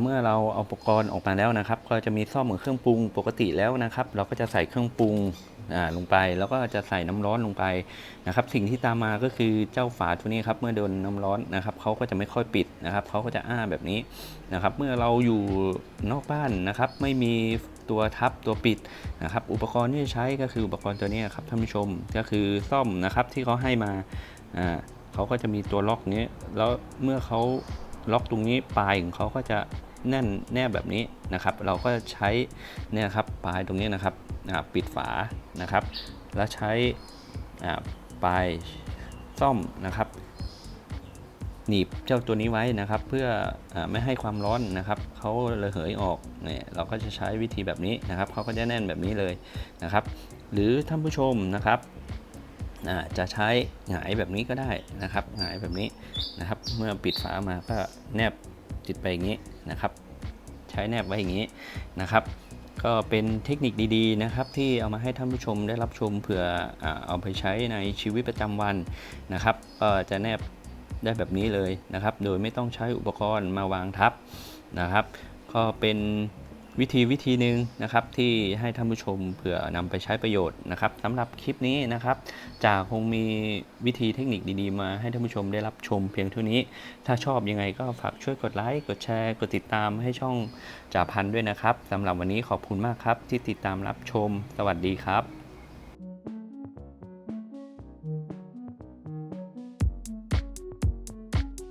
เมื่อเราเอาอุปกรณ์ออกมาแล้วนะครับ ก็จะมีซ่อมกับเครื่องปรุงปกติแล้วนะครับ เราก็จะใส่เครื่องปรุงลงไป แล้วก็จะใส่น้ำร้อนลงไปนะครับ สิ่งที่ตามมาก็คือเจ้าฝาตัวนี้ครับเมื่อโดนน้ำร้อนนะครับเขาก็จะไม่ค่อยปิดนะครับเขาก็จะอ้าแบบนี้นะครับ เมื่อเราอยู่นอกบ้านนะครับ ไม่มีตัวทับตัวปิดนะครับ อุปกรณ์ที่จะใช้ก็คืออุปกรณ์ตัวนี้ครับท่านผู้ชมก็คือซ่อมนะครับที่เขาให้มาเขาก็จะมีตัวล็อกนี้แล้วเมื่อเขา ล็อกตรงนี้ปลายของเขาก็จะแน่นแนบแบบนี้นะครับ เราก็ใช้เนี่ยครับปลายตรงนี้นะครับปิดฝานะครับ แล้วใช้ปลายซ่อมนะครับ หนีบเจ้าตัวนี้ไว้นะครับ เพื่ออไม่ให้ความร้อนนะครับเขาระเหยออกเนี่ยเราก็จะใช้วิธีแบบนี้นะครับเขาก็จะแน่นแบบนี้เลยนะครับ หรือท่านผู้ชมนะครับ จะใช้หงายแบบนี้ก็ได้นะครับหงายแบบนี้นะครับ เมื่อปิดฝามาก็แนบติดไปอย่างนี้นะครับ ใช้แนบไว้อย่างนี้นะครับก็เป็นเทคนิคดีๆนะครับที่เอามาให้ท่านผู้ชมได้รับชมเผื่อเอาไปใช้ในชีวิตประจำวันนะครับก็จะแนบได้แบบนี้เลยนะครับ โดยไม่ต้องใช้อุปกรณ์มาวางทับนะครับ ก็เป็น วิธีวิธีหนึ่งนะครับที่ให้ท่านผู้ชมเผื่อนำไปใช้ประโยชน์นะครับสำหรับคลิปนี้นะครับจากคงมีวิธีเทคนิคดีๆ มาให้ท่านผู้ชมได้รับชมเพียงเท่านี้ ถ้าชอบยังไงก็ฝากช่วยกดไลค์กดแชร์กดติดตามให้ช่องจ่าพันด้วยนะครับสำหรับวันนี้ขอบคุณมากครับที่ติดตามรับชม สวัสดีครับ